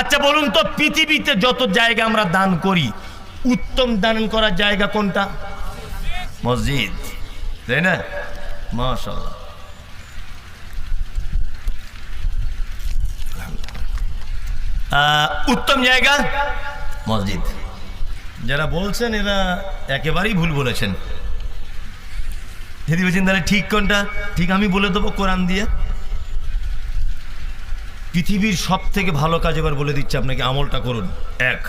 আচ্ছা বলুন তো, পৃথিবীতে যত জায়গা আমরা দান করি, উত্তম দান করার জায়গা কোনটা? মসজিদ, তাই না? মাশাল্লাহ উত্তম জায়গা? মসজিদ। যারা বলছেন, এরা একেবারেই ভুল বলেছেন। যদি বলছেন, তাহলে ঠিক কোনটা? ঠিক আমি বলে দেবো কোরআন দিয়ে। পৃথিবীর সব থেকে ভালো কাজ এবার বলে দিচ্ছে আপনাকে, আমলটা করুন। এক,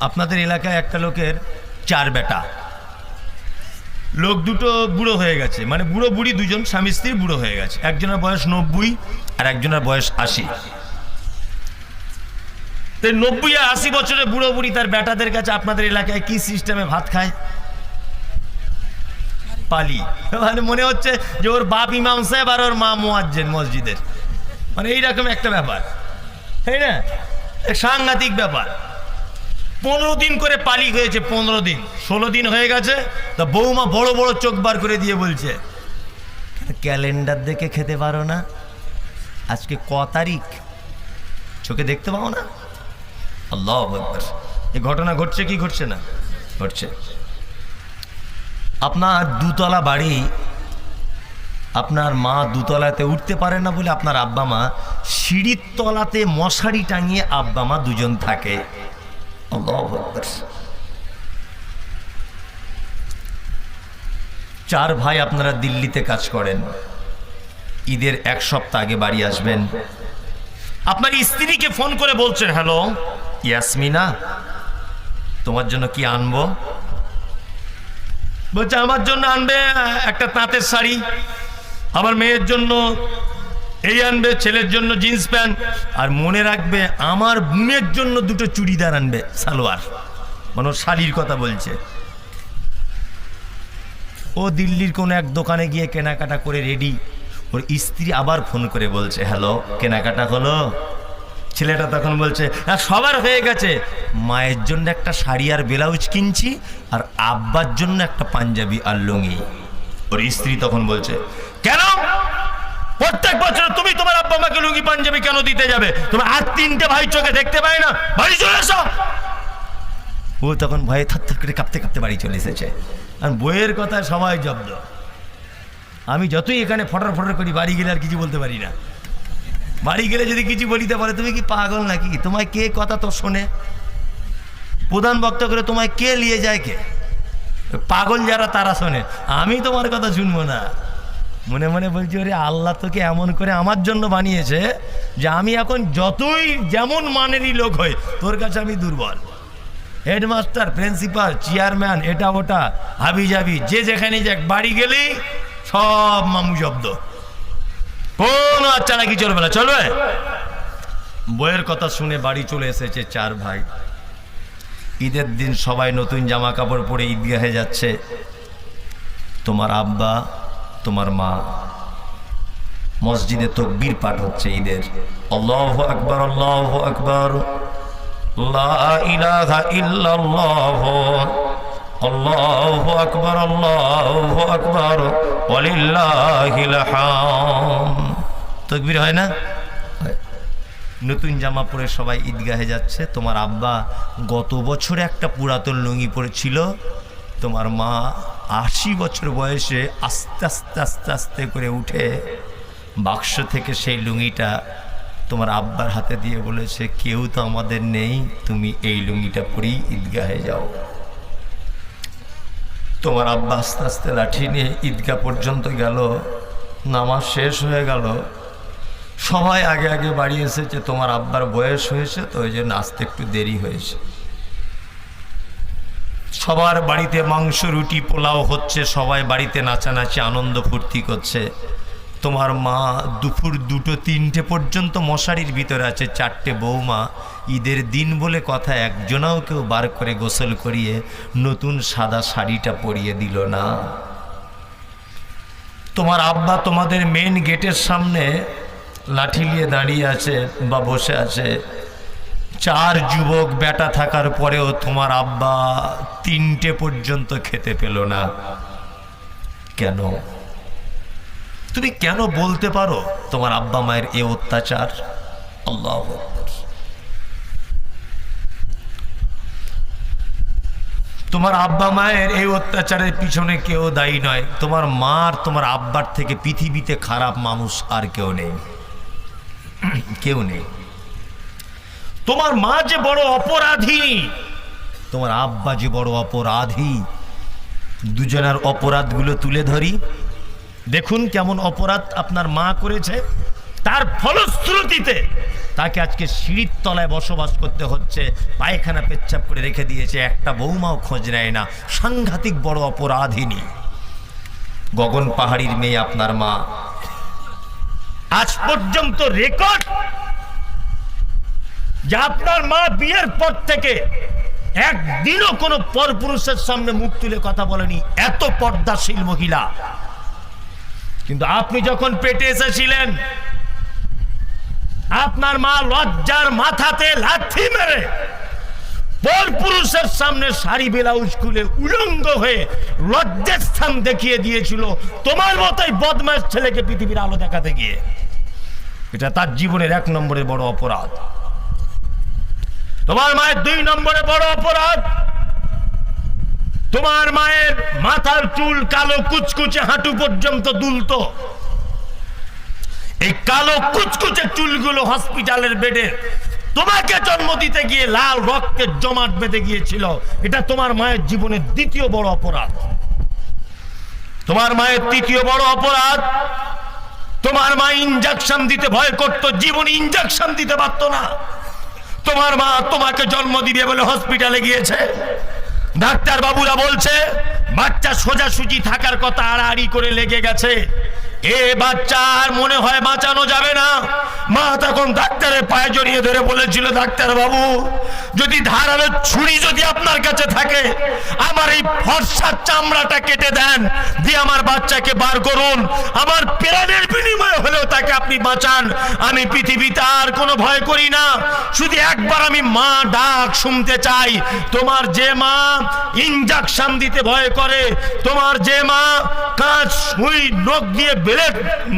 আপনাদের এলাকায় একটা লোকের চার বেটা। লোক দুটো বুড়ো হয়ে গেছে মানে বুড়ো বুড়ি দুজন, স্বামী স্ত্রী বুড়ো হয়ে গেছে। একজনের বয়স নব্বই আর একজনের বয়স আশি। নব্বই আর আশি বছরের বুড়ো বুড়ি তার বেটাদের কাছে আপনাদের এলাকায় কি সিস্টেমে ভাত খায়? পালি। মানে মনে হচ্ছে যে ওর বাপ ইমাম সাহেব আর ওর মা মোয়াজ্জেন মসজিদের। মানে এইরকম একটা ব্যাপার, তাই না? এ সাংঘাতিক ব্যাপার। পনেরো দিন করে পালি হয়েছে, পনেরো দিন। ষোলো দিন হয়ে গেছে, তা বৌমা বড় বড় চোখ বার করে দিয়ে বলছে, ক্যালেন্ডার দেখে খেতে পারো না। আজকে ক তারিখ? চোখে দেখতে পাও না? আল্লাহ এই ঘটনা ঘটছে কি ঘটছে না? ঘটছে। আপনার দুতলা বাড়ি আপনার মা দুতলাতে উঠতে পারে না বলে আপনার আব্বা মা সিঁড়ির তলাতে মশারি টাঙিয়ে আব্বা মা দুজন থাকে। চার ভাই আপনারা দিল্লিতে কাজ করেন। ঈদের এক সপ্তাহ আগে বাড়ি আসবেন। আপনার স্ত্রীকে ফোন করে বলছেন, হ্যালো, ইয়াসমিনা, তোমার জন্য কি আনব? বলছে, আমার জন্য আনবে একটা তাঁতের শাড়ি। আমার মেয়ের জন্য, এই আনবে, ছেলের জন্য জিন্স প্যান্ট, আর মনে রাখবে আমার বোনের জন্য দুটো চুড়িদার আনবে, সালোয়ার। মানে শাড়ির কথা বলছে। ও দিল্লির কোনো এক দোকানে গিয়ে কেনাকাটা করে রেডি, ওর স্ত্রী আবার ফোন করে বলছে, হ্যালো, কেনাকাটা হলো? ছেলেটা তখন বলছে হ্যাঁ সবার হয়ে গেছে। মায়ের জন্য একটা শাড়ি আর ব্লাউজ কিনছি, আর আব্বার জন্য একটা পাঞ্জাবি আর লুঙ্গি। ওর স্ত্রী তখন বলছে কেন? প্রত্যেক বছর তুমি তোমার আব্বা মাকে লুঙ্গি, পাঞ্জাবি কেন দিতে যাবে? তোমার আর তিনটে ভাই চোখে দেখতে পায় না। বাড়ি চলে এসো। ও তখন ভয়ে থাক থাক করে কাঁপতে কাঁপতে বাড়ি চলে এসেছে। আর বইয়ের কথা সবাই জব্দ। আমি যতই এখানে ফটর ফটর করি, বাড়ি গেলে আর কিছু বলতে পারি না। বাড়ি গেলে যদি কিছু বলিতে পারে, তুমি কি পাগল নাকি? তোমায় কে কথা তো শোনে? প্রধান বক্তা করে তোমায় কে নিয়ে যায় কে? পাগল যারা তারা শোনে। আমি তোমার কথা শুনব না। মনে মনে বলছি, ওরে আল্লাহ তোকে এমন করে আমার জন্য বানিয়েছে যে আমি এখন যতই যেমন মানেরই লোক হই, তোর কাছে আমি দুর্বল। হেডমাস্টার প্রিন্সিপাল চেয়ারম্যান এটা ওটা, হাবি যাবি যে যেখানে যাক, বাড়ি গেলেই সব মামু শব্দ। কোনো আচ্ছা নাকি চলবে না চলবে? বইয়ের কথা শুনে বাড়ি চলে এসেছে চার ভাই। ঈদের দিন সবাই নতুন জামা কাপড় পরে ঈদগাহে যাচ্ছে। তোমার আব্বা তোমার মা। মসজিদে তকবীর পাঠ হচ্ছে ঈদের। আল্লাহ আকবর আল্লাহ আকবর। আল্লাহু আকবার আল্লাহু আকবার। তাকবীর হয় না? নতুন জামা পরে সবাই ঈদগাহে যাচ্ছে। তোমার আব্বা গত বছরে একটা পুরাতন লুঙ্গি পরেছিল। তোমার মা আশি বছর বয়সে আস্তে আস্তে আস্তে আস্তে করে উঠে বাক্স থেকে সেই লুঙ্গিটা তোমার আব্বার হাতে দিয়ে বলেছে, কেউ তো আমাদের নেই, তুমি এই লুঙ্গিটা পরেই ঈদগাহে যাও। তোমার আব্বা আস্তে আস্তে লাঠি নিয়ে ঈদগাহ পর্যন্ত গেল, নামাজ শেষ হয়ে গেল। সবাই আগে আগে বাড়ি এসেছে, তোমার আব্বার বয়স হয়েছে, তো ওই জন্য আসতে একটু দেরি হয়েছে। সবার বাড়িতে মাংস, রুটি, পোলাও হচ্ছে, সবাই বাড়িতে নাচানাচি, আনন্দ ফুর্তি করছে। তোমার মা দুপুর দুটো তিনটে পর্যন্ত মশারির ভিতরে আছে, চারটে বৌমা। ঈদের দিন বলে কথা একজনাও কেউ বার করে গোসল করিয়ে নতুন সাদা শাড়িটা পরিয়ে দিল না। তোমার আব্বা তোমাদের মেন গেটের সামনে লাঠি নিয়ে দাঁড়িয়ে আছে বা বসে আছে। চার যুবক বেটা থাকার পরেও তোমার আব্বা তিনটে পর্যন্ত খেতে পেল না। কেন? তুমি কেন বলতে পারো তোমার আব্বা মায়ের এ অত্যাচার? আল্লাহ তোমার আব্বা মায়ের এই অত্যাচারের পিছনে কেউ দায়ী নয়। তোমার মার তোমার আব্বার থেকে পৃথিবীতে খারাপ মানুষ আর কেউ নেই। কেউ নেই। তোমার মা যে বড় অপরাধী। তোমার আব্বা যে বড় অপরাধী। দুজনের অপরাধগুলো তুলে ধরি। দেখুন কেমন অপরাধ আপনার মা করেছে। তার ফলশ্রুতিতে তাকে আজকে সিঁড়ির তলায় বসবাস করতে হচ্ছে। পায়খানা পেচ্ছাপ করে রেখে দিয়েছে। একটা বৌমাও খোঁজ নেয় না। সাংঘাতিক বড় অপরাধিনী। গগন পাহাড়ির মেয়ে আপনার মা। আজ পর্যন্ত রেকর্ড যে আপনার মা বিয়ের পর থেকে একদিনও কোনো পরপুরুষের সামনে মুখ তুলে কথা বলেনি। এত পর্দাশীল মহিলা। কিন্তু আপনি যখন পেটে এসেছিলেন, আপনার মা লজ্জার মাথাতে লাথি মেরে পর পুরুষের সামনে শাড়ি ব্লাউজ খুলে উলঙ্গ হয়ে লজ্জার স্থান দেখিয়ে দিয়েছিল তোমার মতোই বদমাস ছেলেকে পৃথিবীর আলো দেখাতে গিয়ে। এটা তার জীবনের এক নম্বরের বড় অপরাধ। তোমার মায়ের দুই নম্বরে বড় অপরাধ। তোমার মায়ের মাথার চুল কালো কুচকুচে হাঁটু পর্যন্ত দুলতো। এই কালো কুচকুচে চুলগুলো হসপিটালের বেডে তোমাকে জন্ম দিতে গিয়ে লাল রক্তের জমাট বেঁধে গিয়েছিল। এটা তোমার মায়ের জীবনের দ্বিতীয় বড় অপরাধ। তোমার মায়ের তৃতীয় বড় অপরাধ, তোমার মা ইঞ্জেকশন দিতে ভয় করতো, জীবন ইঞ্জেকশন দিতে পারতো না। তোমার মা তোমাকে জন্ম দিবে বলে হসপিটালে গিয়েছে। ডাক্তার বাবুরা বলছে, বাচ্চা সোজাসুজি থাকার কথা আড়াআড়ি করে লেগে গেছে। এ বাচ্চা আর মনে হয় বাঁচানো যাবে না। ডাক্তারের পায়ে জড়িয়ে ধরে বলেছিল, ডাক্তার বাবু, যদি ধারালো ছুরি যদি আপনার কাছে থাকে, আমার এই ফর্সার চামড়াটা কেটে দেন, দিয়ে আমার বাচ্চাকে বার করুন। আমার প্রাণের বিনিময়ে হলেও তাকে আপনি বাঁচান। আমি পৃথিবীতে আর কোনো ভয় করি না। শুধু একবার আমি মা ডাক শুনতে চাই। তোমার যে মা ইঞ্জেকশন দিতে ভয় করে, তোমার যে মা কাঁচ সুই নখ দিয়ে বেলেট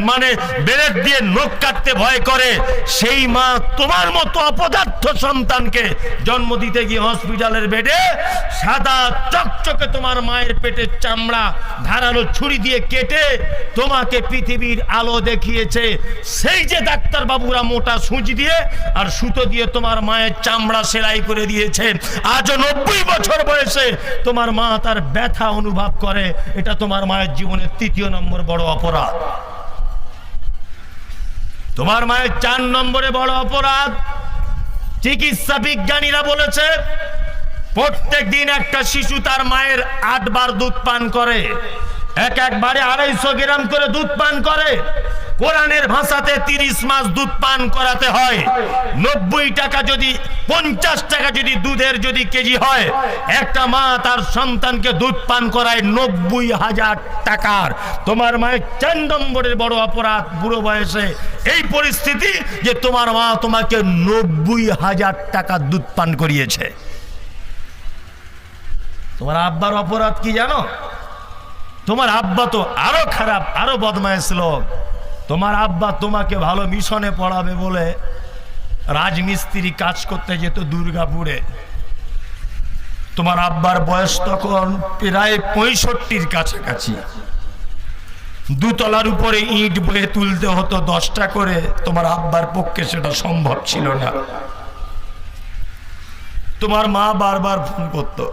মানে বেলেট দিয়ে নখ কাটতে ভয় করে, সেই মা তোমার মতো অপদার্থ সন্তানকে জন্ম দিতে গিয়ে হসপিটালের বেডে সাদা চকচকে তোমার মায়ের পেটের চামড়া ধারালো ছুরি দিয়ে কেটে তোমাকে পৃথিবীর আলো দেখিয়েছে। সেই যে ডাক্তার বাবুরা মোটা সুঁচ দিয়ে আর সুতো দিয়ে তোমার মায়ের চামড়া সেলাই করে দিয়েছে। আজও নব্বই বছর বয়সে তোমার মা তার ব্যথা অনুভব করে। এটা তোমার মায়ের জীবনের তৃতীয় নম্বর বড় অপরাধ। তোমার মায়ের চার নম্বরে বড় অপরাধ। চিকিৎসা বিজ্ঞানীরা বলেছে প্রত্যেক দিন একটা শিশু তার মায়ের আটবার দুধ পান করে। এক একবারে আড়াইশো গ্রাম করে দুধ পান করে। কোরআনের ভাষাতে তিরিশ মাস দুধ পান করাতে হয়। নব্বই টাকা যদি, পঞ্চাশ টাকা যদি দুধের যদি কেজি হয়, একটা মা তার সন্তানকে দুধ পান করায় নব্বই হাজার টাকার। তোমার মায়ের চার নম্বরের বড় অপরাধ বুড়ো বয়সে। এই পরিস্থিতি যে তোমার মা তোমাকে নব্বই হাজার টাকা দুধ পান করিয়েছে। তোমার আব্বার অপরাধ কি জানো? তোমার আব্বা তো আরও খারাপ, আরও বদমাইশ লোক। তোমার আব্বা তোমাকে ভালো মিশনে পড়াবে বলে রাজমিস্ত্রি কাজ করতে যেত দুর্গাপুরে। তোমার আব্বার বয়স তখন প্রায় পঁয়ষট্টির কাছাকাছি। দুতলার উপরে ইট বয়ে তুলতে হতো দশটা করে, তোমার আব্বার পক্ষে সেটা সম্ভব ছিল না। তোমার মা বারবার ফোন করতো,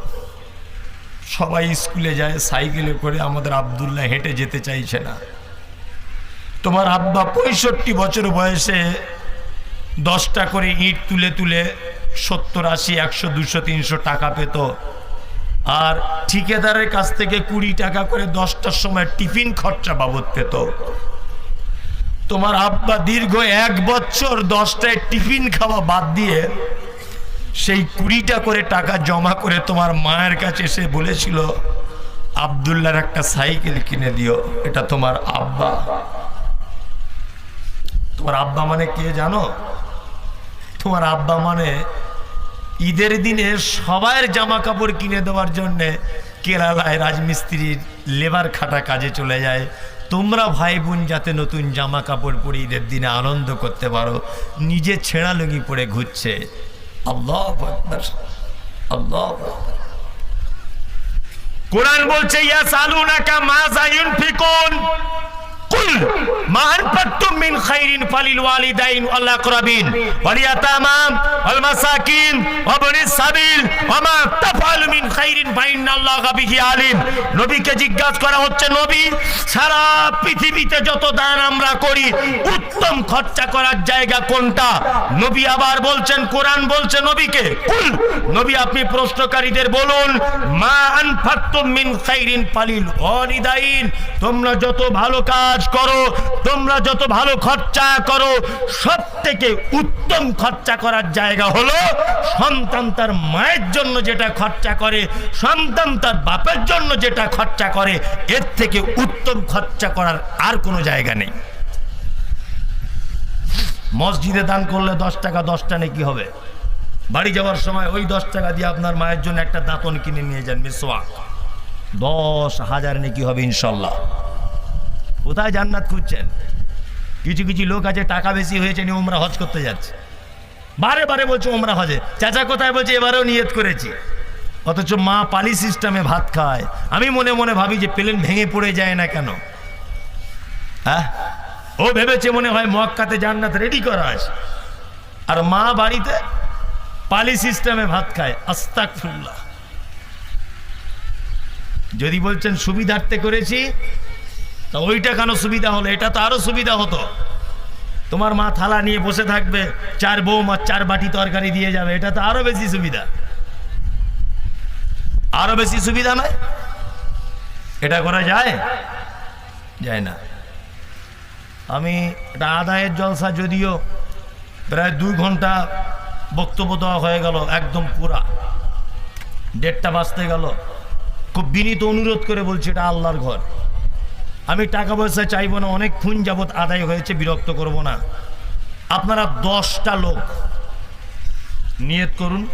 সবাই স্কুলে যায়, সাইকেলে করে আমাদের আবদুল্লাহ হেঁটে যেতে চাইছে না। তোমার আব্বা পঁয়ষট্টি বছর বয়সে দশটা করে ইট তুলে তুলে সত্তর, আশি, একশো, দুশো, তিনশো টাকা পেত। আর ঠিকাদারের কাছ থেকে কুড়ি টাকা করে দশটার সময় টিফিন খরচা বাবদ পেত। তোমার আব্বা দীর্ঘ এক বছর দশটায় টিফিন খাওয়া বাদ দিয়ে সেই কুড়িটা করে টাকা জমা করে তোমার মায়ের কাছে এসে বলেছিল, আবদুল্লার একটা সাইকেল কিনে দিও, এটা তোমার আব্বা। তোমার আব্বা মানে কে জানো? তোমার আব্বা মানে ঈদের দিনে সবার জামা কাপড় কিনে দেওয়ার জন্যে কেরালায় রাজমিস্ত্রির লেবার খাটা কাজে চলে যায়। তোমরা ভাই বোন যাতে নতুন জামা কাপড় পরে ঈদের দিনে আনন্দ করতে পারো, নিজে ছেঁড়া লুঙ্গি পরে ঘুরছে। আল্লাহ আল্লাহ। কোরআন বলছে, ইয়াসালুনাকা মাযা ইউনফিকুন মিন খাইরিন ফালিল তাফআলু মিন খাইরিন নবীকে জিজ্ঞাসা করা হচ্ছে, নবী, সারা পৃথিবীতে যত দান আমরা করি, উত্তম খরচা করার জায়গা কোনটা? নবী আবার বলছেন, কোরআন বলছে নবীকে। নবী আপনি প্রশ্নকারীদের বলুন, মা আনফাকতুম মিন খাইরিন ফালিল তোমরা যত ভালো কাজ করো, তোমরা যত ভালো খরচা করো, সব থেকে উত্তম খরচা করার জায়গা হলো সন্তান তার মায়ের জন্য যেটা খরচা করে, সন্তান তার বাপের জন্য যেটা খরচা করে, এর থেকে উত্তম খরচা করার আর কোনো জায়গা নেই। মসজিদে দান করলে দশ টাকা, দশটা নাকি হবে? বাড়ি যাওয়ার সময় ওই দশ টাকা দিয়ে আপনার মায়ের জন্য একটা দাঁতন কিনে নিয়ে যান মিসওয়া দশ হাজার নাকি হবে, ইনশাল্লাহ। কোথায় জান্নাত খুঁজছেন? কিছু কিছু লোক আছে, টাকা বেশি হয়েছে নিয়ে ওমরা হজ করতে যাচ্ছে। বারে বারে বলছে ওমরা হজে। চাচা কোথায় বলছে, এবারেও নিয়ত করেছি। অথচ মা পালি সিস্টেমে ভাত খায়। আমি মনে মনে ভাবি যে প্লেন ভেঙে পড়ে যায় না কেন? হ্যাঁ? ও ভেবেছে মনে হয় মক্কাতে জান্নাত রেডি করা আছে। আর মা বাড়িতে পালি সিস্টেমে ভাত খায়। আস্তাক ফুল্লাহ যদি বলছেন সুবিধার্থে করেছি তা ওইটা কেন সুবিধা হলো? এটা তো আরও সুবিধা হতো। তোমার মা থালা নিয়ে বসে থাকবে, চার বৌমা, চার বাটি তরকারি দিয়ে যাবে। এটা তো আরও বেশি সুবিধা। আরও বেশি সুবিধা নয়? এটা করা যায়? যায় না। আমি এটা আদায়ের জলসা যদিও প্রায় দুই ঘণ্টা বক্তব্য দেওয়া হয়ে গেল, একদম পুরা। দেড়টা বাজতে গেল। খুব বিনীত অনুরোধ করে বলছি, এটা আল্লাহর ঘর। আমি টাকা পয়সা চাইব না, অনেক খুন যাবত আদায় হয়েছে, বিরক্ত করব না। আপনারা দশটা লোক নিয়ত করুন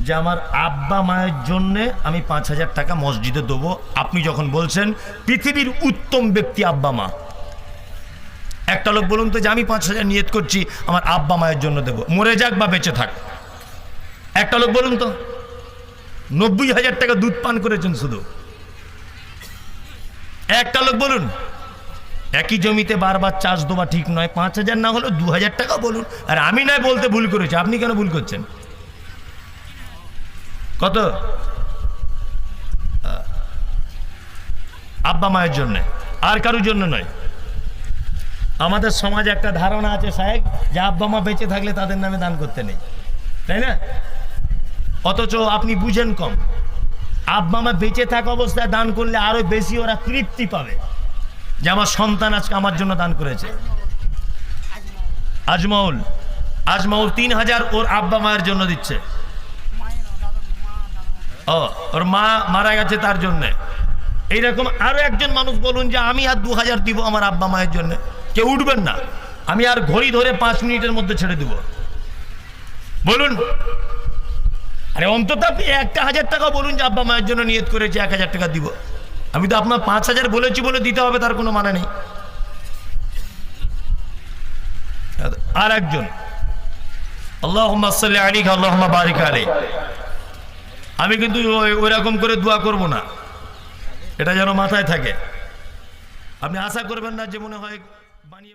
যে আমার আব্বা মায়ের জন্যে আমি পাঁচ হাজার টাকা মসজিদে দেবো। আপনি যখন বলছেন, পৃথিবীর উত্তম ব্যক্তি আব্বা মা। একটা লোক বলুন তো যে আমি পাঁচ হাজার নিয়ত করছি, আমার আব্বা মায়ের জন্য দেবো। মরে যাক বা বেঁচে থাক। একটা লোক বলুন তো, নব্বই হাজার টাকা দুধ পান করেছেন শুধু। একটা লোক বলুন, একই জমিতে বারবার চাষ দেওয়া ঠিক নয়, পাঁচ হাজার না হলেও দু হাজার টাকা বলুন। আর আমি নয় বলতে ভুল করেছি, আপনি কেন ভুল করছেন? কত? আব্বা মায়ের জন্য, আর কারোর জন্য নয়। আমাদের সমাজে একটা ধারণা আছে সাহেব, যে আব্বা মা বেঁচে থাকলে তাদের নামে দান করতে নেই। তাই না? অথচ আপনি বুঝেন কম। আব্বা মা বেঁচে থাকা অবস্থায় দান করলে আরও বেশি ওরা তৃপ্তি পাবে। যে আমার সন্তান আজকে আমার জন্য দান করেছে। আজমাউল আজমাউল তিন হাজার ওর আব্বা মায়ের জন্য দিচ্ছে। ও, ওর মা মারা গেছে তার জন্য। এইরকম আরও একজন মানুষ বলুন যে আমি আর দু হাজার দিব আমার আব্বা মায়ের জন্য। কেউ উঠবেন না। আমি আর ঘড়ি ধরে পাঁচ মিনিটের মধ্যে ছেড়ে দিব। বলুন আরে অন্তত আপনি একটা হাজার টাকা বলুন যে আব্বা মায়ের জন্য নিয়ত করেছি, এক হাজার টাকা দিব। আমি তো আপনার পাঁচ হাজার বলেছি বলে দিতে হবে, তার কোনো মানে নেই। আর একজন। আল্লাহ আমি কিন্তু ওই- ওইরকম করে দোয়া করব না। এটা যেন মাথায় থাকে। আপনি আশা করবেন না যে মনে হয় বানিয়ে বানিয়ে